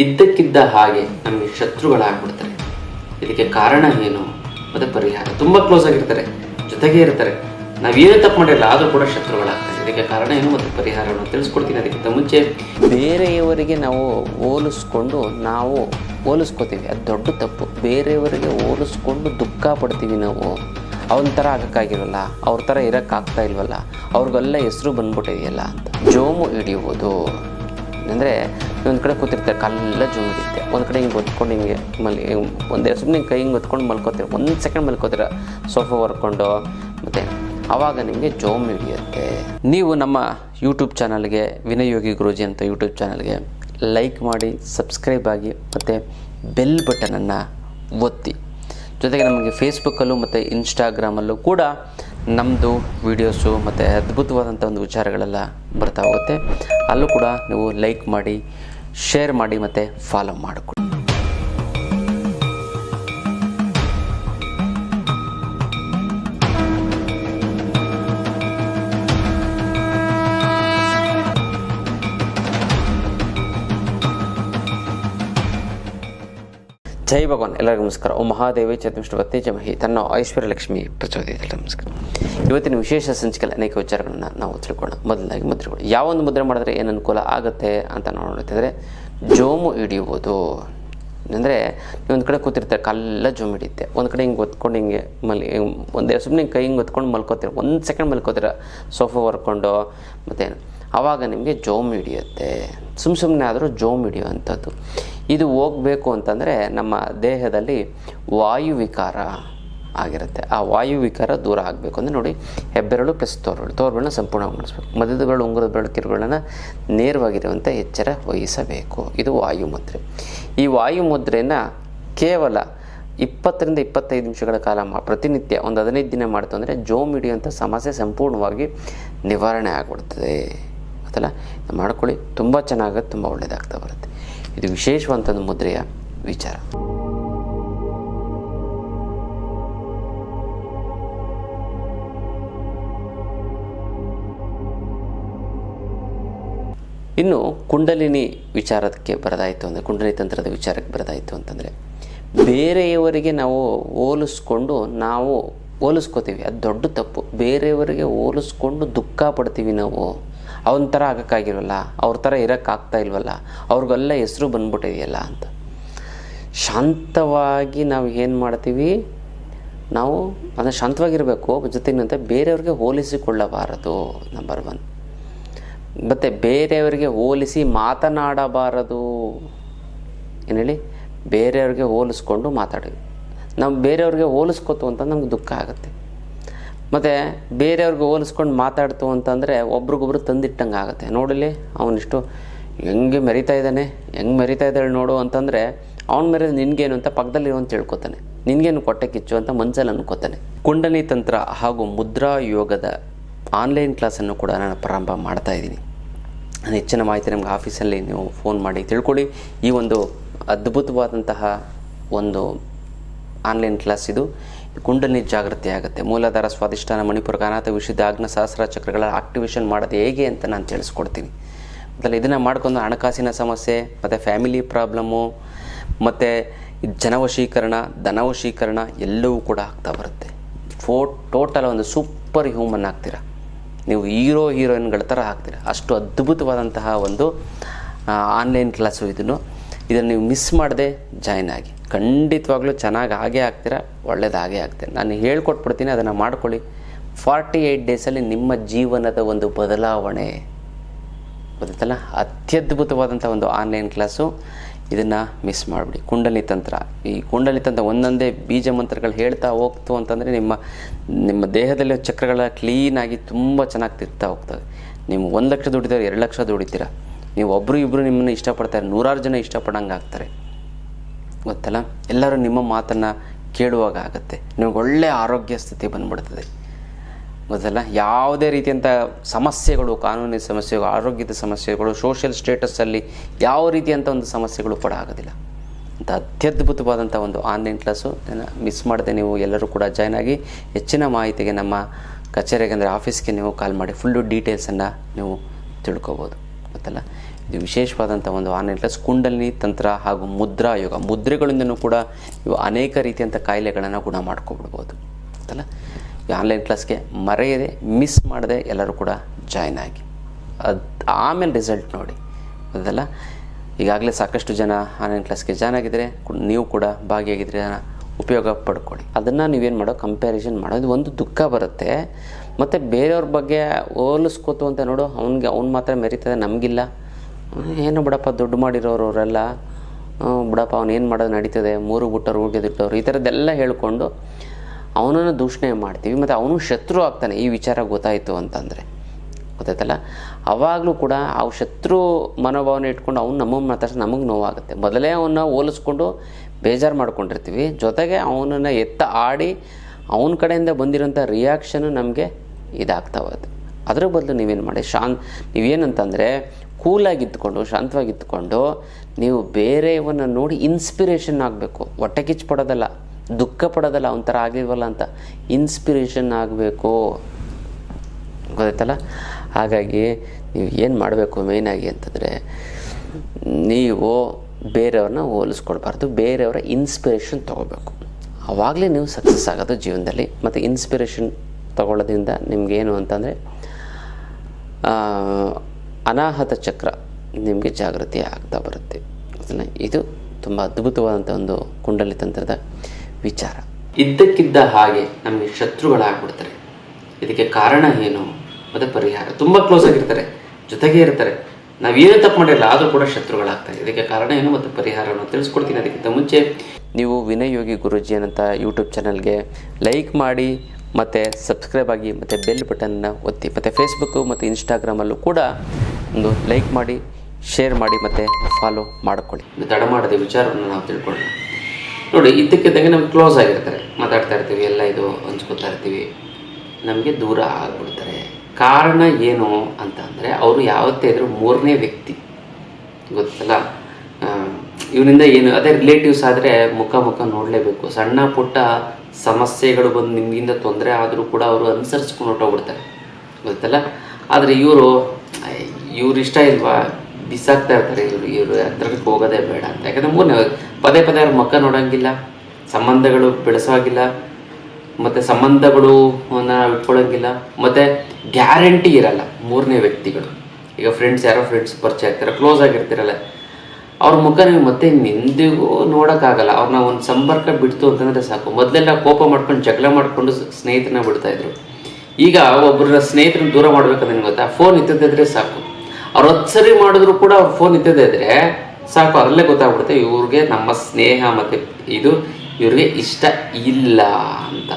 ಇದ್ದಕ್ಕಿದ್ದ ಹಾಗೆ ನಮಗೆ ಶತ್ರುಗಳಾಗ್ಬಿಡ್ತಾರೆ. ಇದಕ್ಕೆ ಕಾರಣ ಏನು? ಮತ್ತು ಪರಿಹಾರ. ತುಂಬ ಕ್ಲೋಸ್ ಆಗಿರ್ತಾರೆ. ಜೊತೆಗೆ ಇರ್ತಾರೆ. ನಾವೇನು ತಪ್ಪು ಮಾಡಿಲ್ಲ, ಆದರೂ ಕೂಡ ಶತ್ರುಗಳಾಗ್ತಾರೆ. ಇದಕ್ಕೆ ಕಾರಣ ಏನು ಮತ್ತು ಪರಿಹಾರವನ್ನು ತಿಳಿಸ್ಕೊಡ್ತೀನಿ. ಅದಕ್ಕಿಂತ ಮುಂಚೆ ಬೇರೆಯವರಿಗೆ ನಾವು ಹೋಲಿಸ್ಕೊಂಡು ನಾವು ಹೋಲಿಸ್ಕೋತೀವಿ. ಅದು ದೊಡ್ಡ ತಪ್ಪು. ಬೇರೆಯವರಿಗೆ ಹೋಲಿಸ್ಕೊಂಡು ದುಃಖ ಪಡ್ತೀವಿ ನಾವು. ಅವನ ಥರ ಆಗೋಕ್ಕಾಗಿರಲ್ಲ. ಅವ್ರ ಥರ ಇರೋಕ್ಕಾಗ್ತಾ ಇಲ್ವಲ್ಲ. ಅವ್ರಿಗೆಲ್ಲ ಹೆಸರು ಬಂದ್ಬಿಟ್ಟಿದೆಯಲ್ಲ ಅಂತ. ಜೋಮು ಹಿಡಿಯುವುದು. ಅಂದರೆ ಒಂದು ಕಡೆ ಕೂತಿರ್ತಾರೆ, ಕಾಲೆಲ್ಲ ಜುಮ್ಮಿರುತ್ತೆ ಒಂದು ಕಡೆ ಹಿಂಗೆ ಒತ್ಕೊಂಡು ಹಿಂಗೆ ಮಲ್ ಒಂದೇ ಸುಮ್ಮನೆ ಕೈ ಹಿಂಗೆ ಒತ್ಕೊಂಡು ಮಲ್ಕೋತೀರ. ಒಂದು ಸೆಕೆಂಡ್ ಮಲ್ಕೋತೀರ, ಸೋಫಾ ಹೊರ್ಕೊಂಡು. ಮತ್ತು ಆವಾಗ ನಿಮಗೆ ಜೋಮ್ ಹಿಡಿಯುತ್ತೆ. ನೀವು ನಮ್ಮ ಯೂಟ್ಯೂಬ್ ಚಾನಲ್ಗೆ, ವಿನಯೋಗಿ ಯೋಗಿ ಗುರೂಜಿ ಅಂತ ಯೂಟ್ಯೂಬ್ ಚಾನಲ್ಗೆ ಲೈಕ್ ಮಾಡಿ, ಸಬ್ಸ್ಕ್ರೈಬ್ ಆಗಿ, ಮತ್ತು ಬೆಲ್ ಬಟನನ್ನು ಒತ್ತಿ. ಜೊತೆಗೆ ನಮಗೆ ಫೇಸ್ಬುಕ್ಕಲ್ಲೂ ಮತ್ತು ಇನ್ಸ್ಟಾಗ್ರಾಮಲ್ಲೂ ಕೂಡ ನಮ್ಮದು ವೀಡಿಯೋಸು ಮತ್ತು ಅದ್ಭುತವಾದಂಥ ಒಂದು ವಿಚಾರಗಳೆಲ್ಲ ಬರ್ತಾ ಹೋಗುತ್ತೆ. ಅಲ್ಲೂ ಕೂಡ ನೀವು ಲೈಕ್ ಮಾಡಿ ಶೇರ್ ಮಾಡಿ ಮತ್ತು ಫಾಲೋ ಮಾಡಿಕೊಡಿ ಜೈ ಭಗವಾನ್. ಎಲ್ಲರಿಗೂ ನಮಸ್ಕಾರ. ಓ ಮಹಾದೇವಿ ಚತುಷ್ಠವತ್ತೆ ಜಮಹಿ ತನ್ನ ಐಶ್ವರ್ಯ ಲಕ್ಷ್ಮಿ ಪ್ರಚೋದಿತ ನಮಸ್ಕಾರ. ಇವತ್ತಿನ ವಿಶೇಷ ಸಂಚಿಕೆಯಲ್ಲಿ ಅನೇಕ ವಿಚಾರಗಳನ್ನು ನಾವು ತಿಳ್ಕೊಳ್ಳೋಣ. ಮೊದಲಾಗಿ ಮುದ್ರೆಗಳು. ಯಾವ ಒಂದು ಮುದ್ರೆ ಮಾಡಿದ್ರೆ ಏನು ಅನುಕೂಲ ಆಗುತ್ತೆ ಅಂತ ನಾವು ನೋಡ್ತಿದ್ರೆ ಜೋಮು ಹಿಡಿಯುವುದು. ಅಂದರೆ ನೀವು ಒಂದು ಕಡೆ ಕೂತಿರ್ತಾರೆ ಕಲ್ಲ ಜೋಮ್ ಹಿಡಿಯುತ್ತೆ. ಒಂದು ಕಡೆ ಹಿಂಗೆ ಒತ್ಕೊಂಡು ಹಿಂಗೆ ಮಲ್, ಒಂದೇ ಸುಮ್ಮನೆ ಕೈ ಹಿಂಗೆ ಒತ್ಕೊಂಡು ಮಲ್ಕೋತೀರ. ಒಂದು ಸೆಕೆಂಡ್ ಮಲ್ಕೋತೀರ, ಸೋಫಾ ಹೊರ್ಕೊಂಡು, ಮತ್ತೇನು. ಆವಾಗ ನಿಮಗೆ ಜೋಮ್ ಹಿಡಿಯುತ್ತೆ. ಸುಮ್ಮ ಸುಮ್ಮನೆ ಆದರೂ ಜೋಮ್ ಹಿಡಿಯುವಂಥದ್ದು. ಇದು ಹೋಗಬೇಕು ಅಂತಂದರೆ ನಮ್ಮ ದೇಹದಲ್ಲಿ ವಾಯುವಿಕಾರ ಆಗಿರುತ್ತೆ. ಆ ವಾಯುವಿಕಾರ ದೂರ ಆಗಬೇಕು ಅಂದರೆ ನೋಡಿ, ಹೆಬ್ಬೆರಳು ಪ್ಲಸ್ ತೋರ್ಬೆರಳು. ತೋರ್ಬೆರಳನ್ನ ಸಂಪೂರ್ಣವಾಗಿ ಮಧ್ಯದ ಬೆರಳು, ಉಂಗುರದ ಬೆರಳು ಕಿರುಗಳನ್ನು ನೇರವಾಗಿರುವಂಥ ಎಚ್ಚರ ವಹಿಸಬೇಕು. ಇದು ವಾಯು ಮುದ್ರೆ ಈ ವಾಯು ಮುದ್ರೆನ ಕೇವಲ ಇಪ್ಪತ್ತರಿಂದ ಇಪ್ಪತ್ತೈದು ನಿಮಿಷಗಳ ಕಾಲ ಮಾ, ಪ್ರತಿನಿತ್ಯ ಒಂದು ಹದಿನೈದು ದಿನ ಮಾಡ್ತು ಅಂದರೆ ಜೋಮ್ ಹಿಡಿಯುವಂಥ ಸಮಸ್ಯೆ ಸಂಪೂರ್ಣವಾಗಿ ನಿವಾರಣೆ ಆಗಿಬಿಡ್ತದೆ. ಗೊತ್ತಲ್ಲ? ಮಾಡ್ಕೊಳ್ಳಿ. ತುಂಬ ಚೆನ್ನಾಗುತ್ತೆ, ತುಂಬ ಒಳ್ಳೆಯದಾಗ್ತಾ ಬರುತ್ತೆ. ಇದು ವಿಶೇಷವಂತ ಮುದ್ರೆಯ ವಿಚಾರ. ಇನ್ನು ಕುಂಡಲಿನಿ ವಿಚಾರಕ್ಕೆ ಬರದಾಯಿತು ಅಂದರೆ, ಕುಂಡಲಿ ತಂತ್ರದ ವಿಚಾರಕ್ಕೆ ಬರದಾಯಿತು ಅಂತಂದರೆ, ಬೇರೆಯವರಿಗೆ ನಾವು ಹೋಲಿಸ್ಕೊಂಡು ನಾವು ಹೋಲಿಸ್ಕೋತೀವಿ. ಅದು ದೊಡ್ಡ ತಪ್ಪು. ಬೇರೆಯವರಿಗೆ ಹೋಲಿಸ್ಕೊಂಡು ದುಃಖ ಪಡ್ತೀವಿ ನಾವು. ಅವನ ಥರ ಆಗೋಕ್ಕಾಗಿರಲ್ಲ, ಅವ್ರ ಥರ ಇರೋಕ್ಕಾಗ್ತಾ ಇಲ್ವಲ್ಲ, ಅವ್ರಿಗೆಲ್ಲ ಹೆಸರು ಬಂದ್ಬಿಟ್ಟಿದೆಯಲ್ಲ ಅಂತ. ಶಾಂತವಾಗಿ ನಾವು ಏನು ಮಾಡ್ತೀವಿ? ನಾವು ಅಂದರೆ ಶಾಂತವಾಗಿರಬೇಕು ಜೊತೆಗಿನಂತೆ ಬೇರೆಯವ್ರಿಗೆ ಹೋಲಿಸಿಕೊಳ್ಳಬಾರದು ನಂಬರ್ ಒನ್ ಮತ್ತು ಬೇರೆಯವರಿಗೆ ಹೋಲಿಸಿ ಮಾತನಾಡಬಾರದು. ಏನು ಹೇಳಿ? ಬೇರೆಯವ್ರಿಗೆ ಹೋಲಿಸ್ಕೊಂಡು ಮಾತಾಡಿ. ನಾವು ಬೇರೆಯವ್ರಿಗೆ ಹೋಲಿಸ್ಕೊತು ಅಂತ ನಮ್ಗೆ ದುಃಖ ಆಗುತ್ತೆ. ಮತ್ತು ಬೇರೆಯವ್ರಿಗೆ ಹೋಲಿಸ್ಕೊಂಡು ಮಾತಾಡ್ತು ಅಂತಂದರೆ ಒಬ್ರಿಗೊಬ್ರು ತಂದಿಟ್ಟಂಗೆ ಆಗುತ್ತೆ. ನೋಡಲಿ ಅವನಿಷ್ಟು ಹೆಂಗೆ ಮೆರಿತಾ ಇದ್ದಾನೆ, ಹೆಂಗೆ ಮೆರಿತಾ ಇದ್ದಾಳೆ ನೋಡು ಅಂತಂದರೆ ಅವ್ನ ಮೇಲೆ ನಿನಗೇನು ಅಂತ ಪಕ್ಕದಲ್ಲಿರೋ ಅಂತ ತಿಳ್ಕೊತಾನೆ. ನಿನಗೇನು ಕೊಟ್ಟೆ ಕಿಚ್ಚು ಅಂತ ಮನಸಲ್ಲಿ ಅನ್ಕೋತಾನೆ. ಕುಂಡಲಿ ತಂತ್ರ ಹಾಗೂ ಮುದ್ರಾ ಯೋಗದ ಆನ್ಲೈನ್ ಕ್ಲಾಸನ್ನು ಕೂಡ ನಾನು ಪ್ರಾರಂಭ ಮಾಡ್ತಾ ಇದ್ದೀನಿ. ನಾನು ಹೆಚ್ಚಿನ ಮಾಹಿತಿ ನಮ್ಗೆ ಆಫೀಸಲ್ಲಿ ನೀವು ಫೋನ್ ಮಾಡಿ ತಿಳ್ಕೊಳ್ಳಿ. ಈ ಒಂದು ಅದ್ಭುತವಾದಂತಹ ಒಂದು ಆನ್ಲೈನ್ ಕ್ಲಾಸ್ ಇದು. ಕುಂಡಲಿ ಜಾಗೃತಿ ಆಗುತ್ತೆ. ಮೂಲಾಧಾರ ಸ್ವಾದಿಷ್ಠಾನ ಮಣಿಪುರ ಅನಾಥ ವಿಶುದ್ಧ ಆಗ್ನ ಸಹಸ್ರ ಚಕ್ರಗಳ ಆಕ್ಟಿವೇಶನ್ ಮಾಡೋದು ಹೇಗೆ ಅಂತ ನಾನು ತಿಳಿಸ್ಕೊಡ್ತೀನಿ. ಮೊದಲು ಇದನ್ನು ಮಾಡ್ಕೊಂಡು ಹಣಕಾಸಿನ ಸಮಸ್ಯೆ, ಮತ್ತು ಫ್ಯಾಮಿಲಿ ಪ್ರಾಬ್ಲಮ್ಮು ಮತ್ತು ಜನವಶೀಕರಣ, ಧನವಶೀಕರಣ ಎಲ್ಲವೂ ಕೂಡ ಆಗ್ತಾ ಬರುತ್ತೆ. ಫೋ ಟೋಟಲ್ ಒಂದು ಸೂಪರ್ ಹ್ಯೂಮನ್ ಆಗ್ತೀರ. ನೀವು ಹೀರೋ ಹೀರೋಯಿನ್ಗಳ ಥರ ಆಗ್ತೀರ. ಅಷ್ಟು ಅದ್ಭುತವಾದಂತಹ ಒಂದು ಆನ್ಲೈನ್ ಕ್ಲಾಸು ಇದನ್ನು. ಇದನ್ನು ನೀವು ಮಿಸ್ ಮಾಡದೆ ಜಾಯ್ನ್ ಆಗಿ. ಖಂಡಿತವಾಗ್ಲೂ ಚೆನ್ನಾಗಿ ಆಗೇ ಆಗ್ತೀರ ಒಳ್ಳೇದು ಆಗೇ ಆಗ್ತೀರ ನಾನು ಹೇಳ್ಕೊಟ್ಬಿಡ್ತೀನಿ, ಅದನ್ನು ಮಾಡ್ಕೊಳ್ಳಿ. ಫಾರ್ಟಿ ಏಯ್ಟ್ ಡೇಸಲ್ಲಿ ನಿಮ್ಮ ಜೀವನದ ಒಂದು ಬದಲಾವಣೆ ಗೊತ್ತಲ್ಲ ಅತ್ಯದ್ಭುತವಾದಂಥ ಒಂದು ಆನ್ಲೈನ್ ಕ್ಲಾಸು. ಇದನ್ನು ಮಿಸ್ ಮಾಡಿಬಿಡಿ. ಕುಂಡಲಿ ತಂತ್ರ. ಈ ಕುಂಡಲಿ ತಂತ್ರ ಒಂದೊಂದೇ ಬೀಜ ಮಂತ್ರಗಳು ಹೇಳ್ತಾ ಹೋಗ್ತು ಅಂತಂದರೆ ನಿಮ್ಮ ನಿಮ್ಮ ದೇಹದಲ್ಲಿ ಚಕ್ರಗಳ ಕ್ಲೀನಾಗಿ ತುಂಬ ಚೆನ್ನಾಗಿ ತಿರ್ತಾ ಹೋಗ್ತದೆ ನೀವು ಒಂದು ಲಕ್ಷ ದುಡಿತಾರೆ, ಎರಡು ಲಕ್ಷ ದುಡಿತೀರ? ನೀವು ಒಬ್ಬರು ಇಬ್ಬರು ನಿಮ್ಮನ್ನು ಇಷ್ಟಪಡ್ತಾರೆ, ನೂರಾರು ಜನ ಇಷ್ಟಪಡಂಗೆ ಆಗ್ತಾರೆ. ಗೊತ್ತಲ್ಲ? ಎಲ್ಲರೂ ನಿಮ್ಮ ಮಾತನ್ನು ಕೇಳುವಾಗ ಆಗುತ್ತೆ. ನಿಮಗೆ ಒಳ್ಳೆಯ ಆರೋಗ್ಯ ಸ್ಥಿತಿ ಬಂದ್ಬಿಡ್ತದೆ. ಗೊತ್ತಲ್ಲ? ಯಾವುದೇ ರೀತಿಯಂಥ ಸಮಸ್ಯೆಗಳು, ಕಾನೂನಿನ ಸಮಸ್ಯೆಗಳು, ಆರೋಗ್ಯದ ಸಮಸ್ಯೆಗಳು ಸೋಷಿಯಲ್ ಸ್ಟೇಟಸ್ಸಲ್ಲಿ ಯಾವ ರೀತಿಯಂಥ ಒಂದು ಸಮಸ್ಯೆಗಳು ಕೂಡ ಆಗೋದಿಲ್ಲ. ಅಂತ ಅತ್ಯದ್ಭುತವಾದಂಥ ಒಂದು ಆನ್ಲೈನ್ ಕ್ಲಾಸು ಮಿಸ್ ಮಾಡದೆ ನೀವು ಎಲ್ಲರೂ ಕೂಡ ಜಾಯ್ನ್ ಆಗಿ ಹೆಚ್ಚಿನ ಮಾಹಿತಿಗೆ ನಮ್ಮ ಕಚೇರಿಗೆ ಅಂದರೆ ಆಫೀಸ್ಗೆ ನೀವು ಕಾಲ್ ಮಾಡಿ ಫುಲ್ಲು ಡೀಟೇಲ್ಸನ್ನು ನೀವು ತಿಳ್ಕೊಬೋದು. ಗೊತ್ತಲ್ಲ? ಇದು ವಿಶೇಷವಾದಂಥ ಒಂದು ಆನ್ಲೈನ್ ಕ್ಲಾಸ್ ಕುಂಡಲಿನಿ ತಂತ್ರ ಹಾಗೂ ಮುದ್ರಾ ಯೋಗ. ಮುದ್ರೆಗಳಿಂದನೂ ಕೂಡ ಇವು ಅನೇಕ ರೀತಿಯಂಥ ಕಾಯಿಲೆಗಳನ್ನು ಗುಣ ಮಾಡ್ಕೊಬಿಡ್ಬೋದು. ಗೊತ್ತಲ್ಲ? ಈ ಆನ್ಲೈನ್ ಕ್ಲಾಸ್ಗೆ ಮರೆಯದೆ ಮಿಸ್ ಮಾಡದೆ ಎಲ್ಲರೂ ಕೂಡ ಜಾಯ್ನ್ ಆಗಿ. ಅದು ಆಮೇಲೆ ರಿಸಲ್ಟ್ ನೋಡಿ. ಗೊತ್ತಲ್ಲ? ಈಗಾಗಲೇ ಸಾಕಷ್ಟು ಜನ ಆನ್ಲೈನ್ ಕ್ಲಾಸ್ಗೆ ಜಾಯ್ನ್ ಆಗಿದ್ದರೆ ನೀವು ಕೂಡ ಭಾಗಿಯಾಗಿದ್ದರೆ ಉಪಯೋಗ ಪಡ್ಕೊಳ್ಳಿ. ಅದನ್ನು ನೀವೇನು ಮಾಡೋ ಕಂಪ್ಯಾರಿಸನ್ ಮಾಡೋದು ಒಂದು ದುಃಖ ಬರುತ್ತೆ. ಮತ್ತು ಬೇರೆಯವ್ರ ಬಗ್ಗೆ ಹೋಲಿಸ್ಕೋತು ಅಂತ ನೋಡು, ಅವ್ನಿಗೆ ಅವ್ನು ಮಾತ್ರ ಮೆರೀತದೆ, ನಮಗಿಲ್ಲ. ಏನು ಬಿಡಪ್ಪ, ದುಡ್ಡು ಮಾಡಿರೋರು ಅವರೆಲ್ಲ ಬಿಡಪ್ಪ, ಅವ್ನು ಏನು ಮಾಡೋದು ನಡೀತದೆ? ಮೂರು ಗುಟ್ಟರು ಊಟ ಬಿಟ್ಟವ್ರು ಈ ಥರದ್ದೆಲ್ಲ ಹೇಳಿಕೊಂಡು ಅವನನ್ನು ದೂಷಣೆ ಮಾಡ್ತೀವಿ. ಮತ್ತು ಅವನು ಶತ್ರು ಆಗ್ತಾನೆ, ಈ ವಿಚಾರ ಗೊತ್ತಾಯಿತು ಅಂತಂದರೆ. ಗೊತ್ತಾಯ್ತಲ್ಲ? ಆವಾಗಲೂ ಕೂಡ ಆ ಶತ್ರು ಮನೋಭಾವನೆ ಇಟ್ಕೊಂಡು ಅವ್ನು ನಮ್ಮ ಮಾತಾಡ್ಸ ನಮಗೆ ನೋವಾಗುತ್ತೆ. ಮೊದಲೇ ಅವನ್ನ ಹೋಲಿಸ್ಕೊಂಡು ಬೇಜಾರು ಮಾಡ್ಕೊಂಡಿರ್ತೀವಿ. ಜೊತೆಗೆ ಅವನನ್ನು ಎತ್ತ ಆಡಿ ಅವನ ಕಡೆಯಿಂದ ಬಂದಿರೋಂಥ ರಿಯಾಕ್ಷನು ನಮಗೆ ಇದಾಗ್ತಾವದು. ಅದರ ಬದಲು ನೀವೇನು ಮಾಡಿ, ಶಾಂತ್, ನೀವೇನಂತಂದರೆ ಕೂಲಾಗಿತ್ಕೊಂಡು ಶಾಂತವಾಗಿತ್ಕೊಂಡು ನೀವು ಬೇರೆಯವನ್ನ ನೋಡಿ ಇನ್ಸ್ಪಿರೇಷನ್ ಆಗಬೇಕು. ಹೊಟ್ಟೆ ಕಿಚ್ಚು ಪಡೋದಲ್ಲ, ದುಃಖ ಪಡೋದಲ್ಲ, ಒಂಥರ ಆಗಿಲ್ವಲ್ಲ ಅಂತ. ಇನ್ಸ್ಪಿರೇಷನ್ ಆಗಬೇಕು. ಗೊತ್ತಾಯ್ತಲ್ಲ? ಹಾಗಾಗಿ ನೀವು ಏನು ಮಾಡಬೇಕು ಮೇಯ್ನಾಗಿ ಅಂತಂದರೆ, ನೀವು ಬೇರೆಯವ್ರನ್ನ ಹೋಲಿಸ್ಕೊಡ್ಬಾರ್ದು ಬೇರೆಯವರ ಇನ್ಸ್ಪಿರೇಷನ್ ತೊಗೋಬೇಕು. ಆವಾಗಲೇ ನೀವು ಸಕ್ಸಸ್ ಆಗೋದು ಜೀವನದಲ್ಲಿ, ಮತ್ತು ಇನ್ಸ್ಪಿರೇಷನ್ ತಗೊಳ್ಳೋದ್ರಿಂದ ನಿಮಗೇನು ಅಂತಂದರೆ ಅನಾಹತ ಚಕ್ರ ನಿಮಗೆ ಜಾಗೃತಿ ಆಗ್ತಾ ಬರುತ್ತೆ. ಅದನ್ನ ಇದು ತುಂಬ ಅದ್ಭುತವಾದಂಥ ಒಂದು ಕುಂಡಲಿ ತಂತ್ರದ ವಿಚಾರ. ಇದ್ದಕ್ಕಿದ್ದ ಹಾಗೆ ನಮಗೆ ಶತ್ರುಗಳಾಗ್ಬಿಡ್ತಾರೆ. ಇದಕ್ಕೆ ಕಾರಣ ಏನು ಮತ್ತು ಪರಿಹಾರ. ತುಂಬ ಕ್ಲೋಸ್ ಆಗಿರ್ತಾರೆ ಜೊತೆಗೆ ಇರ್ತಾರೆ. ನಾವೇನು ತಪ್ಪು ಮಾಡಿಲ್ಲ ಆದರೂ ಕೂಡ ಶತ್ರುಗಳಾಗ್ತಾರೆ. ಇದಕ್ಕೆ ಕಾರಣ ಏನು ಮತ್ತು ಪರಿಹಾರವನ್ನು ತಿಳಿಸ್ಕೊಡ್ತೀನಿ ಅದಕ್ಕಿಂತ ಮುಂಚೆ. ನೀವು ವಿನಯೋಗಿ ಯೋಗಿ ಗುರುಜಿ ಅನ್ನಂಥ ಯೂಟ್ಯೂಬ್ ಚಾನಲ್ಗೆ ಲೈಕ್ ಮಾಡಿ ಮತ್ತು ಸಬ್ಸ್ಕ್ರೈಬ್ ಆಗಿ, ಮತ್ತು ಬೆಲ್ ಬಟನ್ನ ಒತ್ತಿ, ಮತ್ತು ಫೇಸ್ಬುಕ್ಕು ಮತ್ತು ಇನ್ಸ್ಟಾಗ್ರಾಮಲ್ಲೂ ಕೂಡ ಒಂದು ಲೈಕ್ ಮಾಡಿ ಶೇರ್ ಮಾಡಿ, ಮತ್ತು ಫಾಲೋ ಮಾಡಿಕೊಳ್ಳಿ. ತಡ ಮಾಡದೆ ವಿಚಾರವನ್ನು ನಾವು ತಿಳ್ಕೊಳ್ಳೋಣ. ನೋಡಿ, ಇದ್ದಕ್ಕಿದ್ದಂಗೆ ನಮ್ಗೆ ಕ್ಲೋಸ್ ಆಗಿರ್ತಾರೆ. ಮಾತಾಡ್ತಾ ಇರ್ತೀವಿ, ಎಲ್ಲ ಇದು ಹಂಚ್ಕೊತಾ ಇರ್ತೀವಿ. ನಮಗೆ ದೂರ ಆಗ್ಬಿಡ್ತಾರೆ. ಕಾರಣ ಏನು ಅಂತ ಅಂದರೆ, ಅವರು ಯಾವತ್ತೇ ಇದ್ರೂ ಮೂರನೇ ವ್ಯಕ್ತಿ. ಗೊತ್ತಲ್ಲ? ಇವನಿಂದ ಏನು, ಅದೇ ರಿಲೇಟಿವ್ಸ್ ಆದರೆ ಮುಖ ಮುಖ ನೋಡಲೇಬೇಕು. ಸಣ್ಣ ಪುಟ್ಟ ಸಮಸ್ಯೆಗಳು ಬಂದು ನಿಮಗಿಂದ ತೊಂದರೆ ಆದರೂ ಕೂಡ ಅವರು ಅನುಸರಿಸ್ಕೊಂಡು ಹೊಟ್ಟೋಗ್ಬಿಡ್ತಾರೆ ಗೊತ್ತಲ್ಲ? ಆದರೆ ಇವರು ಇವ್ರು ಇಷ್ಟ ಇಲ್ವಾ? ಬಿಸಾಕ್ತಾ ಇರ್ತಾರೆ ಇವರು ಇವರು ಹತ್ರಕ್ಕೆ ಹೋಗೋದೇ ಬೇಡ ಅಂತ. ಯಾಕಂದರೆ ಮೂರನೇ ಪದೇ ಪದೇ ಅವ್ರ ಮಕ್ಕ ನೋಡೋಂಗಿಲ್ಲ, ಸಂಬಂಧಗಳು ಬೆಳೆಸೋಂಗಿಲ್ಲ, ಮತ್ತು ಸಂಬಂಧಗಳು ಇಟ್ಕೊಳ್ಳೋಂಗಿಲ್ಲ, ಮತ್ತು ಗ್ಯಾರಂಟಿ ಇರಲ್ಲ ಮೂರನೇ ವ್ಯಕ್ತಿಗಳು. ಈಗ ಫ್ರೆಂಡ್ಸ್ ಯಾರೋ ಫ್ರೆಂಡ್ಸ್ ಪರಿಚಯ ಆಗ್ತಾರೆ ಕ್ಲೋಸ್ ಆಗಿರ್ತಿರಲ್ಲ ಅವ್ರ ಮುಖ ನೀವು ಮತ್ತೆ ನಿಂದಿಗೂ ನೋಡೋಕ್ಕಾಗಲ್ಲ. ಅವ್ರನ್ನ ಒಂದು ಸಂಪರ್ಕ ಬಿಡ್ತು ಅಂತಂದರೆ ಸಾಕು. ಮೊದಲೆಲ್ಲ ಕೋಪ ಮಾಡ್ಕೊಂಡು ಜಗಳ ಮಾಡ್ಕೊಂಡು ಸ್ನೇಹಿತರನ್ನ ಬಿಡ್ತಾ ಇದ್ರು. ಈಗ ಒಬ್ಬರ ಸ್ನೇಹಿತರನ್ನ ದೂರ ಮಾಡ್ಬೇಕಂದ್ರೆ ನಿಮ್ಗೆ ಗೊತ್ತಾ? ಫೋನ್ ಇದ್ದದಿದ್ರೆ ಸಾಕು. ಅವ್ರು ಹತ್ತು ಸರಿ ಮಾಡಿದ್ರು ಕೂಡ ಅವ್ರ ಫೋನ್ ಇದ್ದದಿದ್ರೆ ಸಾಕು. ಅದರಲ್ಲೇ ಗೊತ್ತಾಗ್ಬಿಡುತ್ತೆ, ಇವ್ರಿಗೆ ನಮ್ಮ ಸ್ನೇಹ ಮತ್ತು ಇದು ಇವ್ರಿಗೆ ಇಷ್ಟ ಇಲ್ಲ ಅಂತ.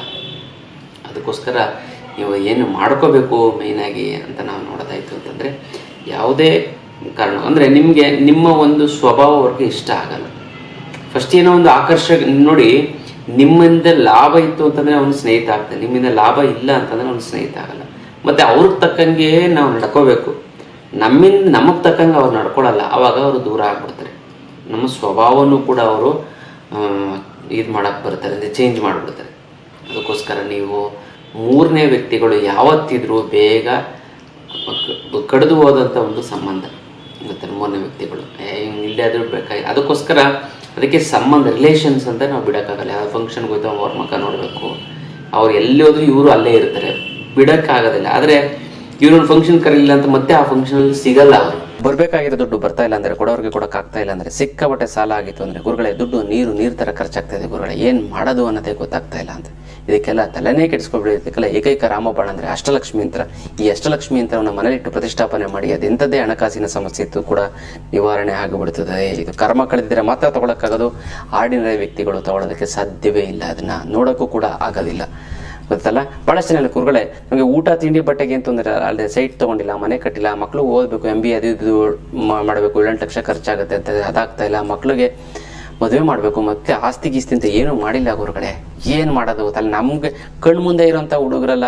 ಅದಕ್ಕೋಸ್ಕರ ನೀವು ಏನು ಮಾಡ್ಕೋಬೇಕು ಮೇಯ್ನಾಗಿ ಅಂತ ನಾವು ನೋಡೋದಾಯಿತು ಅಂತಂದರೆ, ಯಾವುದೇ ಕಾರಣ. ಅಂದರೆ ನಿಮಗೆ ನಿಮ್ಮ ಒಂದು ಸ್ವಭಾವ ಅವ್ರಿಗೆ ಇಷ್ಟ ಆಗಲ್ಲ. ಫಸ್ಟ್ ಏನೋ ಒಂದು ಆಕರ್ಷಕ, ನೋಡಿ, ನಿಮ್ಮಿಂದ ಲಾಭ ಇತ್ತು ಅಂತಂದರೆ ಅವನು ಸ್ನೇಹಿತ ಆಗ್ತಾನೆ. ನಿಮ್ಮಿಂದ ಲಾಭ ಇಲ್ಲ ಅಂತಂದರೆ ಅವನು ಸ್ನೇಹಿತ ಆಗಲ್ಲ. ಮತ್ತು ಅವ್ರಿಗೆ ತಕ್ಕಂಗೆ ನಾವು ನಡ್ಕೋಬೇಕು. ನಮ್ಮಿಂದ, ನಮಗೆ ತಕ್ಕಂಗೆ ಅವ್ರು ನಡ್ಕೊಳ್ಳಲ್ಲ ಆವಾಗ ಅವರು ದೂರ ಆಗ್ಬಿಡ್ತಾರೆ. ನಮ್ಮ ಸ್ವಭಾವನೂ ಕೂಡ ಅವರು ಇದು ಮಾಡಕ್ಕೆ ಬರ್ತಾರೆ, ಅಂದರೆ ಚೇಂಜ್ ಮಾಡಿಬಿಡ್ತಾರೆ. ಅದಕ್ಕೋಸ್ಕರ ನೀವು ಮೂರನೇ ವ್ಯಕ್ತಿಗಳು ಯಾವತ್ತಿದ್ರೂ ಬೇಗ ಕಡಿದು ಹೋದಂಥ ಒಂದು ಸಂಬಂಧ. ಗೊತ್ತಲ್ಲ ಮೂರನೇ ವ್ಯಕ್ತಿಗಳು. ಇಲ್ಲೇ ಆದರೂ ಬೇಕಾಗಿ ಅದಕ್ಕೋಸ್ಕರ ಅದಕ್ಕೆ ಸಂಬಂಧ ರಿಲೇಷನ್ಸ್ ಅಂತ ನಾವು ಬಿಡೋಕ್ಕಾಗಲ್ಲ. ಯಾವ ಫಂಕ್ಷನ್ಗೆ ಹೋಯ್ತು ಅವ್ರ ಮಕ್ಕ ನೋಡಬೇಕು. ಅವ್ರು ಎಲ್ಲಿ ಹೋದ್ರು ಇವರು ಅಲ್ಲೇ ಇರ್ತಾರೆ. ಬಿಡೋಕ್ಕಾಗೋದಿಲ್ಲ. ಆದರೆ ಇವ್ರೊಂದು ಫಂಕ್ಷನ್ ಕರೀಲಿಲ್ಲ ಅಂತ ಮತ್ತೆ ಆ ಫಂಕ್ಷನಲ್ಲಿ ಸಿಗಲ್ಲ ಅವರು. ಬರಬೇಕಾಗಿರೋ ದುಡ್ಡು ಬರ್ತಾ ಇಲ್ಲ ಅಂದರೆ ಕೊಡೋರಿಗೆ ಕೊಡೋಕ್ಕಾಗ್ತಾ ಇಲ್ಲ ಅಂದರೆ ಸಿಕ್ಕಾಪಟ್ಟೆ ಸಾಲ ಆಗಿತ್ತು ಅಂದರೆ ಗುರುಗಳೇ, ದುಡ್ಡು ನೀರು ನೀರು ಥರ ಖರ್ಚಾಗ್ತಾ ಇದೆ ಗುರುಗಳೇ. ಏನು ಮಾಡೋದು ಅನ್ನೋದೇ ಗೊತ್ತಾಗ್ತಾ ಇಲ್ಲ ಅಂತ ಇದಕ್ಕೆಲ್ಲ ತಲೆನೇ ಕೆಡಿಸ್ಕೊಬಿಡಿ ಇದಕ್ಕೆಲ್ಲ ಏಕೈಕ ರಾಮಬಾಣ ಅಂದರೆ ಅಷ್ಟಲಕ್ಷ್ಮಿ ಯಂತ್ರ ಈ ಅಷ್ಟಲಕ್ಷ್ಮಿ ಯಂತ್ರವನ್ನು ಮನೆಯಲ್ಲಿಟ್ಟು ಪ್ರತಿಷ್ಠಾಪನೆ ಮಾಡಿ ಅದೆಂಥದ್ದೇ ಹಣಕಾಸಿನ ಸಮಸ್ಯೆ ಇತ್ತು ಕೂಡ ನಿವಾರಣೆ ಆಗಿಬಿಡ್ತದೆ. ಇದು ಕರ್ಮ ಕಳೆದಿದ್ರೆ ಮಾತ್ರ ತಗೊಳಕ್ಕಾಗೋದು. ಆರ್ಡಿನರಿ ವ್ಯಕ್ತಿಗಳು ತಗೊಳ್ಳೋದಕ್ಕೆ ಸಾಧ್ಯವೇ ಇಲ್ಲ. ಅದನ್ನ ನೋಡೋಕ್ಕೂ ಕೂಡ ಆಗೋದಿಲ್ಲ. ಗೊತ್ತಲ್ಲ? ಭಾಳಷ್ಟು ಜನ ಕುರುಗಳೇ ನಮಗೆ ಊಟ, ತಿಂಡಿ, ಬಟ್ಟೆಗೆ ಏನು ಅಲ್ಲದೆ ಸೈಟ್ ತೊಗೊಂಡಿಲ್ಲ, ಮನೆ ಕಟ್ಟಿಲ್ಲ ಮಕ್ಕಳು ಓದಬೇಕು ಎಂ ಬಿ ಅದು ಇದು ಮಾಡಬೇಕು ಏಳೆಂಟು ಲಕ್ಷ ಖರ್ಚಾಗುತ್ತೆ ಅಂತ ಅದಾಗ್ತಾ ಇಲ್ಲ. ಮಕ್ಕಳಿಗೆ ಮದುವೆ ಮಾಡಬೇಕು, ಮತ್ತೆ ಆಸ್ತಿ ಗೀಸ್ತಿ ಅಂತ ಏನೂ ಮಾಡಿಲ್ಲ ಗುರುಗಳೇ. ಏನು ಮಾಡೋದು ಅಲ್ಲಿ ನಮಗೆ ಕಣ್ಣು ಮುಂದೆ ಇರೋಂಥ ಹುಡುಗರೆಲ್ಲ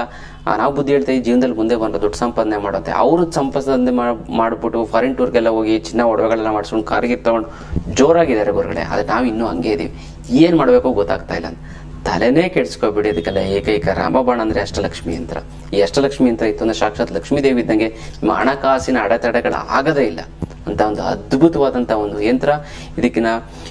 ನಾವು ಬುದ್ಧಿ ಹೇಳ್ತಾ ಜೀವನದಲ್ಲಿ ಮುಂದೆ ಬಂದ್ರೆ ದೊಡ್ಡ ಸಂಪಾದನೆ ಮಾಡುತ್ತೆ ಅವರು ಸಂಪಾದನೆ ಮಾಡಿಬಿಟ್ಟು ಫಾರಿನ್ ಟೂರ್ಗೆಲ್ಲ ಹೋಗಿ ಚಿನ್ನ ಒಡವೆಗಳೆಲ್ಲ ಮಾಡಿಸ್ಕೊಂಡು ಕಾರಿಗೆ ತೊಗೊಂಡು ಜೋರಾಗಿದ್ದಾರೆ ಗುರುಗಳೇ. ಆದರೆ ನಾವು ಇನ್ನೂ ಹಂಗೆ ಇದೀವಿ. ಏನು ಮಾಡಬೇಕು ಗೊತ್ತಾಗ್ತಾ ಇಲ್ಲ ತಲೆನೇ ಕೆಡ್ಸ್ಕೊಬಿಡಿ ಅದಕ್ಕೆಲ್ಲ ಏಕೈಕ ರಾಮಬಾಣ ಅಂದರೆ ಅಷ್ಟಲಕ್ಷ್ಮಿ ಯಂತ್ರ. ಈ ಅಷ್ಟಲಕ್ಷ್ಮಿ ಯಂತ್ರ ಇತ್ತು ಅಂದ್ರೆ ಸಾಕ್ಷಾತ್ ಲಕ್ಷ್ಮೀ ದೇವಿ ಇದ್ದಂಗೆ ನಿಮ್ಮ ಹಣಕಾಸಿನ ಅಡೆತಡೆಗಳು ಆಗದೇ ಇಲ್ಲ. ಅಂತ ಒಂದು ಅದ್ಭುತವಾದಂಥ ಒಂದು ಯಂತ್ರ. ಇದಕ್ಕಿನ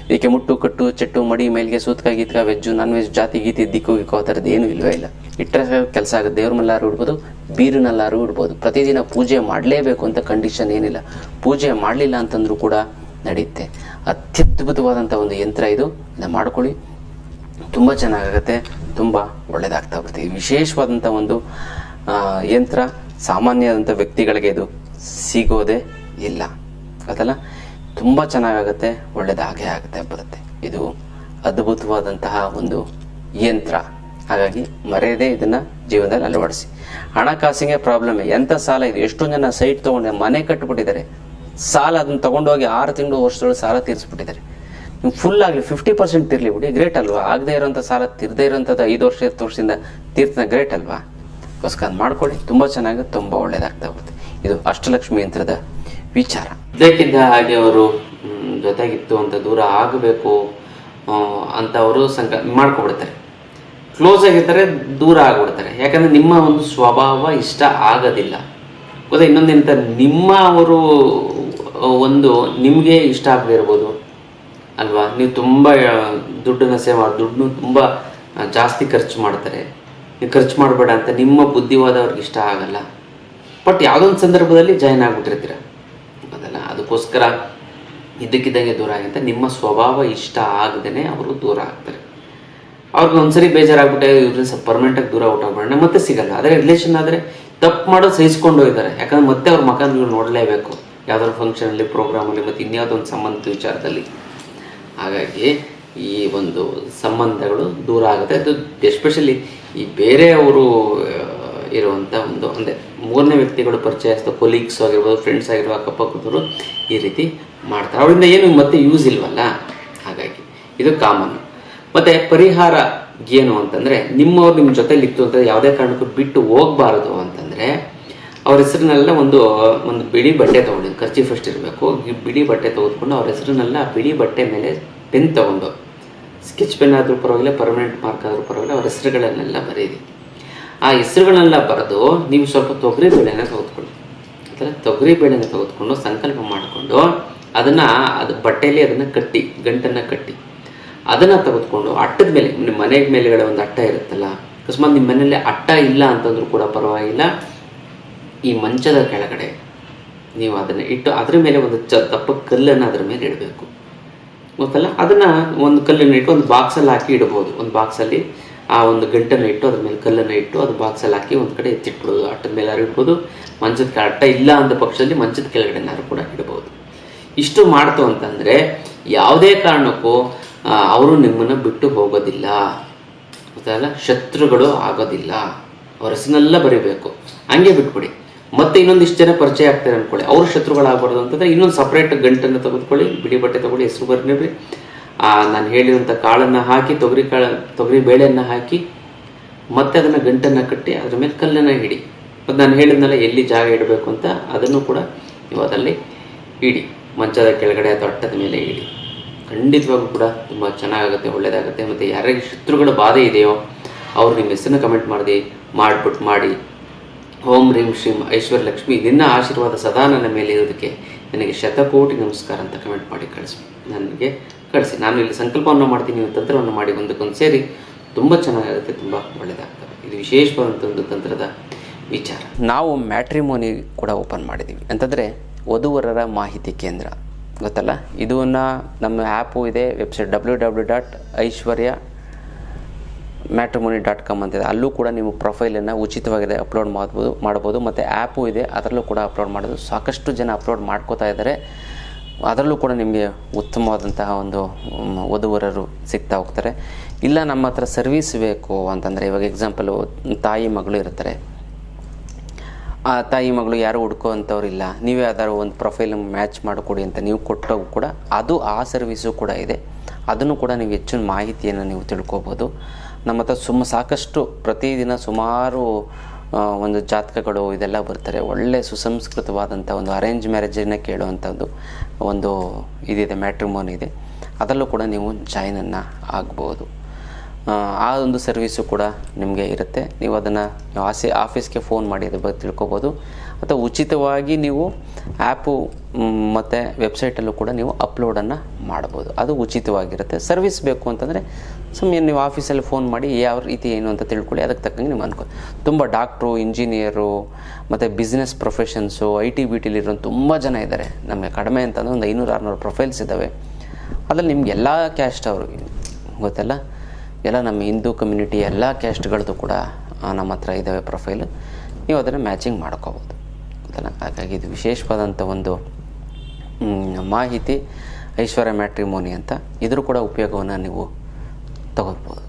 ಇದಕ್ಕೆ ಮುಟ್ಟು, ಕಟ್ಟು, ಚೆಟ್ಟು, ಮಡಿ, ಮೇಲ್ಗೆ ಸೂತ್ಕ ಗೀತ್ಕ ವೆಜ್ಜು ನಾನ್ ವೆಜ್ ಜಾತಿ, ಗೀತಿ, ದಿಕ್ಕು ಆ ಥರದ್ದು ಏನೂ ಇಲ್ವೇ ಇಲ್ಲ. ಇಟ್ಟರೆ ಕೆಲಸ ಆಗುತ್ತೆ. ದೇವ್ರ ಮಲ್ಲಾರು ಇಡ್ಬೋದು ಬೀರಿನಲ್ಲಾರು ಇಡ್ಬೋದು ಪ್ರತಿದಿನ ಪೂಜೆ ಮಾಡಲೇಬೇಕು ಅಂತ ಕಂಡೀಷನ್ ಏನಿಲ್ಲ. ಪೂಜೆ ಮಾಡಲಿಲ್ಲ ಅಂತಂದ್ರೂ ಕೂಡ ನಡೆಯುತ್ತೆ ಅತ್ಯದ್ಭುತವಾದಂಥ ಒಂದು ಯಂತ್ರ ಇದು. ಇದನ್ನು ಮಾಡ್ಕೊಳ್ಳಿ. ತುಂಬ ಚೆನ್ನಾಗಾಗತ್ತೆ. ತುಂಬ ಒಳ್ಳೆಯದಾಗ್ತಾ ಬರುತ್ತೆ ವಿಶೇಷವಾದಂಥ ಒಂದು ಯಂತ್ರ ಸಾಮಾನ್ಯವಾದಂಥ ವ್ಯಕ್ತಿಗಳಿಗೆ ಇದು ಸಿಗೋದೇ ಇಲ್ಲ. ಗೊತ್ತಲ್ಲ? ತುಂಬ ಚೆನ್ನಾಗಾಗುತ್ತೆ ಒಳ್ಳೆಯದಾಗೇ ಆಗುತ್ತೆ ಬರುತ್ತೆ. ಇದು ಅದ್ಭುತವಾದಂತಹ ಒಂದು ಯಂತ್ರ. ಹಾಗಾಗಿ ಮರೆಯದೇ ಇದನ್ನು ಜೀವನದಲ್ಲಿ ಅಳವಡಿಸಿ. ಹಣಕಾಸಿಗೆ ಪ್ರಾಬ್ಲಮ್ ಎಂಥ ಸಾಲ ಇದೆ? ಎಷ್ಟೊಂದು ಜನ ಸೈಟ್ ತೊಗೊಂಡು, ಮನೆ ಕಟ್ಟಿಬಿಟ್ಟಿದ್ದಾರೆ ಸಾಲ ಅದನ್ನು ತೊಗೊಂಡೋಗಿ ಆರು ತಿಂಗಳು ವರ್ಷದೊಳಗೆ ಸಾಲ ತೀರಿಸ್ಬಿಟ್ಟಿದ್ದಾರೆ. ನೀವು ಫುಲ್ ಆಗಲಿ ಫಿಫ್ಟಿ ಪರ್ಸೆಂಟ್ ತಿರ್ಲಿ ಬಿಡಿ ಗ್ರೇಟ್ ಅಲ್ವಾ? ಆಗದೇ ಇರೋಂಥ ಸಾಲ, ತಿರ್ದೇ ಇರೋಂಥದ್ದು ಐದು ವರ್ಷ, ಹತ್ತು ವರ್ಷದಿಂದ ತೀರ್ಥ ಗ್ರೇಟ್ ಅಲ್ವಾ? ಅದಕ್ಕೋಸ್ಕರ ಮಾಡ್ಕೊಳ್ಳಿ. ತುಂಬ ಚೆನ್ನಾಗಿ, ತುಂಬ ಒಳ್ಳೇದಾಗ್ತಾ ಹೋಗುತ್ತೆ. ಇದು ಅಷ್ಟಲಕ್ಷ್ಮಿ ಯಂತ್ರದ ವಿಚಾರ. ಇದಕ್ಕಿಂತ ಹಾಗೆ ಅವರು ಜೊತೆಗಿತ್ತು ಅಂತ ದೂರ ಆಗಬೇಕು ಅಂತ ಅವರು ಸಂಕ, ಮಾಡ್ಕೊಬಿಡ್ತಾರೆ. ಕ್ಲೋಸ್ ಆಗಿರ್ತಾರೆ, ದೂರ ಆಗ್ಬಿಡ್ತಾರೆ. ಯಾಕಂದ್ರೆ ನಿಮ್ಮ ಒಂದು ಸ್ವಭಾವ ಇಷ್ಟ ಆಗೋದಿಲ್ಲ. ಗೊತ್ತಾ ಇನ್ನೊಂದೇನಂತ ನಿಮ್ಮ ಅವರು ಒಂದು ನಿಮಗೆ ಇಷ್ಟ ಆಗದೆ ಇರ್ಬೋದು. ಅಲ್ವಾ? ನೀವು ತುಂಬ ದುಡ್ಡನ್ನು ಸೇವ್ ಮಾಡಿ, ದುಡ್ಡನ್ನು ತುಂಬ ಜಾಸ್ತಿ ಖರ್ಚು ಮಾಡ್ತಾರೆ. ನೀವು ಖರ್ಚು ಮಾಡಬೇಡ ಅಂತ ನಿಮ್ಮ ಬುದ್ಧಿವಾದ ಅವ್ರಿಗೆ ಇಷ್ಟ ಆಗಲ್ಲ. ಬಟ್ ಯಾವುದೊಂದು ಸಂದರ್ಭದಲ್ಲಿ ಜಾಯ್ನ್ ಆಗ್ಬಿಟ್ಟಿರ್ತೀರ. ಅದಕ್ಕೋಸ್ಕರ ಇದ್ದಕ್ಕಿದ್ದಂಗೆ ದೂರ ಆಗುತ್ತೆ ನಿಮ್ಮ ಸ್ವಭಾವ ಇಷ್ಟ ಆಗದೇ ಅವರು ದೂರ ಆಗ್ತಾರೆ. ಅವ್ರಿಗೆ ಒಂದ್ಸರಿ ಬೇಜಾರಾಗ್ಬಿಟ್ಟೆ ಇವ್ರನ್ನ ಸ್ವಲ್ಪ ಪರ್ಮನೆಂಟಾಗಿ ದೂರ ಊಟ ಆಗ್ಬಿಡೋಣ ಮತ್ತೆ ಸಿಗಲ್ಲ. ಆದರೆ ರಿಲೇಷನ್ ಆದರೆ ತಪ್ಪು ಮಾಡೋದು ಸಹಿಸ್ಕೊಂಡು ಹೋಗಿದ್ದಾರೆ. ಯಾಕಂದ್ರೆ ಮತ್ತೆ ಅವ್ರ ಮಕ್ಕ ನೀವು ನೋಡಲೇಬೇಕು. ಯಾವ್ದಾದ್ರು ಫಂಕ್ಷನಲ್ಲಿ ಪ್ರೋಗ್ರಾಮಲ್ಲಿ ಮತ್ತು ಇನ್ಯಾವುದೊಂದು ಸಂಬಂಧ ವಿಚಾರದಲ್ಲಿ. ಹಾಗಾಗಿ ಈ ಒಂದು ಸಂಬಂಧಗಳು ದೂರ ಆಗುತ್ತೆ. ಅದು ಎಸ್ಪೆಷಲಿ ಈ ಬೇರೆಯವರು ಇರುವಂಥ ಒಂದು, ಅಂದರೆ ಮೂರನೇ ವ್ಯಕ್ತಿಗಳು ಪರಿಚಯಸ್ಥ ಕೊಲೀಗ್ಸ್ ಆಗಿರ್ಬೋದು ಫ್ರೆಂಡ್ಸ್ ಆಗಿರ್ಬೋದು ಅಕ್ಕಪಕ್ಕದವರು ಈ ರೀತಿ ಮಾಡ್ತಾರೆ. ಅವರಿಂದ ಏನು ಮತ್ತೆ ಯೂಸ್ ಇಲ್ವಲ್ಲ? ಹಾಗಾಗಿ ಇದು ಕಾಮನ್ ಮತ್ತೆ ಪರಿಹಾರ ಏನು ಅಂತಂದರೆ, ನಿಮ್ಮವ್ರು ನಿಮ್ಮ ಜೊತೆಲಿ ಇತ್ತು ಅಂತ ಯಾವುದೇ ಕಾರಣಕ್ಕೂ ಬಿಟ್ಟು ಹೋಗಬಾರದು ಅಂತಂದರೆ, ಅವ್ರ ಹೆಸರಿನೆಲ್ಲ ಒಂದು ಒಂದು ಬಿಳಿ ಬಟ್ಟೆ ತೊಗೊಂಡು ಖರ್ಚಿ ಫಸ್ಟ್ ಇರಬೇಕು ಬಿಳಿ ಬಟ್ಟೆ ತೆಗೆದುಕೊಂಡು ಅವ್ರ ಹೆಸರಿನೆಲ್ಲ ಆ ಬಿಳಿ ಬಟ್ಟೆ ಮೇಲೆ ಪೆನ್ ತಗೊಂಡು ಸ್ಕೆಚ್ ಪೆನ್ ಆದರೂ ಪರವಾಗಿಲ್ಲ ಪರ್ಮನೆಂಟ್ ಮಾರ್ಕ್ ಆದರೂ ಪರವಾಗಿಲ್ಲ, ಅವ್ರ ಹೆಸರುಗಳನ್ನೆಲ್ಲ ಬರೀರಿ ಆ ಹೆಸರುಗಳನ್ನೆಲ್ಲ ಬರೆದು ನೀವು ಸ್ವಲ್ಪ ತೊಗರಿ ಬೇಳೆನ ತೆಗೆದುಕೊಳ್ಳಿ. ಅಂದರೆ ತೊಗರಿ ಬೇಳೆನ ತೆಗೆದುಕೊಂಡು ಸಂಕಲ್ಪ ಮಾಡಿಕೊಂಡು ಅದನ್ನ ಅದು ಬಟ್ಟೆಯಲ್ಲಿ ಅದನ್ನ ಕಟ್ಟಿ, ಗಂಟನ್ನ ಕಟ್ಟಿ. ಅದನ್ನ ತೆಗೆದುಕೊಂಡು ಅಟ್ಟದ ಮೇಲೆ, ನಿಮ್ಮ ಮನೆ ಮೇಲೆಗಡೆ ಒಂದು ಅಟ್ಟ ಇರುತ್ತಲ್ಲ ಅಕಸ್ಮಾತ್ ನಿಮ್ಮ ಮನೆಯಲ್ಲಿ ಅಟ್ಟ ಇಲ್ಲ ಅಂತಂದ್ರೂ ಕೂಡ ಪರವಾಗಿಲ್ಲ. ಈ ಮಂಚದ ಕೆಳಗಡೆ ನೀವು ಅದನ್ನ ಇಟ್ಟು ಅದ್ರ ಮೇಲೆ ಒಂದು ಚ, ದಪ್ಪ ಕಲ್ಲನ್ನು ಅದ್ರ ಮೇಲೆ ಇಡಬೇಕು. ಗೊತ್ತಲ್ಲ? ಅದನ್ನ ಒಂದು ಕಲ್ಲನ್ನು ಇಟ್ಟು ಒಂದು ಬಾಕ್ಸಲ್ಲಿ ಹಾಕಿ ಇಡ್ಬೋದು ಒಂದು ಬಾಕ್ಸಲ್ಲಿ ಆ ಒಂದು ಗಂಟನ್ನು ಇಟ್ಟು ಅದ್ರ ಮೇಲೆ ಕಲ್ಲನ್ನು ಇಟ್ಟು ಅದು ಬಾಕ್ಸಲ್ಲಿ ಹಾಕಿ ಒಂದು ಕಡೆ ಎತ್ತಿಟ್ಬಿಡೋದು. ಅಟ್ಟದ ಮೇಲೆ ಇಡ್ಬೋದು? ಮಂಚದ ಅಟ್ಟ ಇಲ್ಲ ಅಂದ ಪಕ್ಷದಲ್ಲಿ ಮಂಚದ ಕೆಳಗಡೆನಾರು ಕೂಡ ಇಡ್ಬೋದು. ಇಷ್ಟು ಮಾಡ್ತು ಅಂತಂದರೆ ಯಾವುದೇ ಕಾರಣಕ್ಕೂ ಅವರು ನಿಮ್ಮನ್ನು ಬಿಟ್ಟು ಹೋಗೋದಿಲ್ಲ. ಗೊತ್ತಲ್ಲ ಶತ್ರುಗಳು ಆಗೋದಿಲ್ಲ. ಅವ್ರ ಹೆಸರನ್ನೆಲ್ಲ ಬರಿಬೇಕು. ಹಂಗೆ ಬಿಟ್ಬಿಡಿ. ಮತ್ತೆ ಇನ್ನೊಂದಿಷ್ಟು ಜನ ಪರಿಚಯ ಆಗ್ತಾರೆ ಅಂದ್ಕೊಳ್ಳಿ ಅವ್ರ ಶತ್ರುಗಳಾಗಬಾರ್ದು ಅಂತಂದರೆ ಇನ್ನೊಂದು ಸಪ್ರೇಟ್ ಗಂಟನ್ನು ತೆಗೆದುಕೊಳ್ಳಿ ಬಿಡಿ ಬಟ್ಟೆ ತೊಗೊಳ್ಳಿ, ಹೆಸರು ಬರ್ನೇಬ್ರಿ ಆ, ನಾನು ಹೇಳಿದಂಥ ಕಾಳನ್ನು ಹಾಕಿ, ತೊಗರಿ ಕಾಳ, ತೊಗರಿ ಬೇಳೆಯನ್ನು ಹಾಕಿ, ಮತ್ತೆ ಅದನ್ನು ಗಂಟನ್ನು ಕಟ್ಟಿ, ಅದ್ರ ಮೇಲೆ ಕಲ್ಲನ್ನು ಹಿಡಿ. ಮತ್ತು ನಾನು ಹೇಳಿದ್ನಲ್ಲ, ಎಲ್ಲಿ ಜಾಗ ಇಡಬೇಕು ಅಂತ ಅದನ್ನು ಕೂಡ ನೀವು ಅದರಲ್ಲಿ ಇಡಿ. ಮಂಚದ ಕೆಳಗಡೆ ಅಟ್ಟದ ಮೇಲೆ ಇಡಿ. ಖಂಡಿತವಾಗೂ ಕೂಡ ತುಂಬ ಚೆನ್ನಾಗುತ್ತೆ ಒಳ್ಳೆಯದಾಗುತ್ತೆ ಮತ್ತು ಯಾರಿಗೆ ಶತ್ರುಗಳ ಬಾಧೆ ಇದೆಯೋ, ಅವ್ರು ನಿಮ್ಮ ಹೆಸರನ್ನ ಕಮೆಂಟ್ ಮಾಡಿ ಮಾಡಿಬಿಟ್ಟು ಮಾಡಿ. ಓಂ ರೀಂ ಶ್ರೀಂ ಐಶ್ವರ್ಯ ಲಕ್ಷ್ಮಿ, ನಿನ್ನ ಆಶೀರ್ವಾದ ಸದಾ ನನ್ನ ಮೇಲೆ ಇರೋದಕ್ಕೆ ನನಗೆ ಶತಕೋಟಿ ನಮಸ್ಕಾರ ಅಂತ ಕಮೆಂಟ್ ಮಾಡಿ ಕಳಿಸಿ ನನಗೆ ಕಳಿಸಿ. ನಾನು ಇಲ್ಲಿ ಸಂಕಲ್ಪವನ್ನು ಮಾಡ್ತೀನಿ ನೀವು ತಂತ್ರವನ್ನು ಮಾಡಿ ಒಂದಕ್ಕೊಂದು ಸೇರಿ ತುಂಬ ಚೆನ್ನಾಗಿರುತ್ತೆ ತುಂಬ ಒಳ್ಳೆಯದಾಗ್ತದೆ ಇದು ವಿಶೇಷವಾದಂಥ ಒಂದು ತಂತ್ರದ ವಿಚಾರ. ನಾವು ಮ್ಯಾಟ್ರಿಮೋನಿ ಕೂಡ ಓಪನ್ ಮಾಡಿದ್ದೀವಿ ಅಂತಂದರೆ ವಧುವರರ ಮಾಹಿತಿ ಕೇಂದ್ರ. ಗೊತ್ತಲ್ಲ? ಇದನ್ನು ನಮ್ಮ ಆ್ಯಪು ಇದೆ, website W W dot Aishwarya matrimony dot com ಅಂತಿದೆ. ಅಲ್ಲೂ ಕೂಡ ನೀವು ಪ್ರೊಫೈಲನ್ನು ಉಚಿತವಾಗಿದೆ ಅಪ್ಲೋಡ್ ಮಾಡ್ಬೋದು ಮಾಡ್ಬೋದು. ಮತ್ತು ಆ್ಯಪು ಇದೆ, ಅದರಲ್ಲೂ ಕೂಡ ಅಪ್ಲೋಡ್ ಮಾಡೋದು ಸಾಕಷ್ಟು ಜನ ಅಪ್ಲೋಡ್ ಮಾಡ್ಕೋತಾ ಇದ್ದಾರೆ. ಅದರಲ್ಲೂ ಕೂಡ ನಿಮಗೆ ಉತ್ತಮವಾದಂತಹ ಒಂದು ವಧುವರರು ಸಿಗ್ತಾ ಹೋಗ್ತಾರೆ. ಇಲ್ಲ, ನಮ್ಮ ಹತ್ರ ಸರ್ವಿಸ್ ಬೇಕು ಅಂತಂದರೆ, ಇವಾಗ ಎಕ್ಸಾಂಪಲು ತಾಯಿ ಮಗಳು ಇರ್ತಾರೆ. ಆ ತಾಯಿ ಮಗಳು ಯಾರು ಹುಡ್ಕೋ ಇಲ್ಲ. ನೀವೇ ಅದರ ಒಂದು ಪ್ರೊಫೈಲ್ ಮ್ಯಾಚ್ ಮಾಡಿಕೊಡಿ ಅಂತ ನೀವು ಕೊಟ್ಟವು ಕೂಡ ಅದು ಆ ಸರ್ವಿಸು ಕೂಡ ಇದೆ. ಅದನ್ನು ಕೂಡ ನೀವು ಹೆಚ್ಚಿನ ಮಾಹಿತಿಯನ್ನು ನೀವು ತಿಳ್ಕೊಬೋದು. ನಮ್ಮ ಹತ್ರ ಸುಮ್ಮ ಸಾಕಷ್ಟು ಪ್ರತಿದಿನ ಸುಮಾರು ಒಂದು ಜಾತಕಗಳು ಇದೆಲ್ಲ ಬರ್ತಾರೆ. ಒಳ್ಳೆ ಸುಸಂಸ್ಕೃತವಾದಂಥ ಒಂದು ಅರೇಂಜ್ ಮ್ಯಾರೇಜನ್ನು ಕೇಳುವಂಥದ್ದು ಒಂದು ಇದಿದೆ ಮ್ಯಾಟ್ರಿಮೋನ್ ಇದೆ. ಅದರಲ್ಲೂ ಕೂಡ ನೀವು ಜಾಯ್ನನ್ನು ಆಗ್ಬೋದು. ಆ ಒಂದು ಸರ್ವೀಸು ಕೂಡ ನಿಮಗೆ ಇರುತ್ತೆ. ನೀವು ಅದನ್ನು ಆಸೆ, ಆಫೀಸ್ಗೆ ಫೋನ್ ಮಾಡಿ ಅದ್ರ ಬಗ್ಗೆ ತಿಳ್ಕೊಬೋದು. ಅಥವಾ ಉಚಿತವಾಗಿ ನೀವು ಆ್ಯಪು ಮತ್ತು ವೆಬ್ಸೈಟಲ್ಲೂ ಕೂಡ ನೀವು ಅಪ್ಲೋಡನ್ನು ಮಾಡ್ಬೋದು. ಅದು ಉಚಿತವಾಗಿರುತ್ತೆ. ಸರ್ವಿಸ್ ಬೇಕು ಅಂತಂದರೆ ಸುಮ್ಮನೆ ನೀವು ಆಫೀಸಲ್ಲಿ ಫೋನ್ ಮಾಡಿ ಯಾವ ರೀತಿ ಏನು ಅಂತ ತಿಳ್ಕೊಳ್ಳಿ. ಅದಕ್ಕೆ ತಕ್ಕಂಗೆ ನೀವು ಅನ್ಕೋ, ತುಂಬ ಡಾಕ್ಟ್ರು ಇಂಜಿನಿಯರು ಮತ್ತು business professions I T B ಟಿಲಿರೋ ತುಂಬ ಜನ ಇದ್ದಾರೆ ನಮಗೆ ಕಡಿಮೆ ಅಂತಂದರೆ ಒಂದು ಐನೂರು, ಆರುನೂರು ಪ್ರೊಫೈಲ್ಸ್ ಇದ್ದಾವೆ ಅದರಲ್ಲಿ ನಿಮ್ಗೆ ಎಲ್ಲ ಕ್ಯಾಸ್ಟ್ ಅವರು ಗೊತ್ತಲ್ಲ? ಎಲ್ಲ ನಮ್ಮ ಹಿಂದೂ ಕಮ್ಯುನಿಟಿ ಎಲ್ಲ ಕ್ಯಾಸ್ಟ್ಗಳದ್ದು ಕೂಡ ನಮ್ಮ ಹತ್ರ ಇದ್ದಾವೆ ಪ್ರೊಫೈಲ್ ನೀವು ಅದನ್ನು ಮ್ಯಾಚಿಂಗ್ ಮಾಡ್ಕೋಬೋದು. ಗೊತ್ತಲ್ಲ ಹಾಗಾಗಿ ಇದು ವಿಶೇಷವಾದಂಥ ಒಂದು ಮಾಹಿತಿ ಐಶ್ವರ್ಯ ಮ್ಯಾಟ್ರಿಮೋನಿ ಅಂತ ಇದ್ರೂ ಕೂಡ ಉಪಯೋಗವನ್ನು ನೀವು ತಗೋಬೋದು.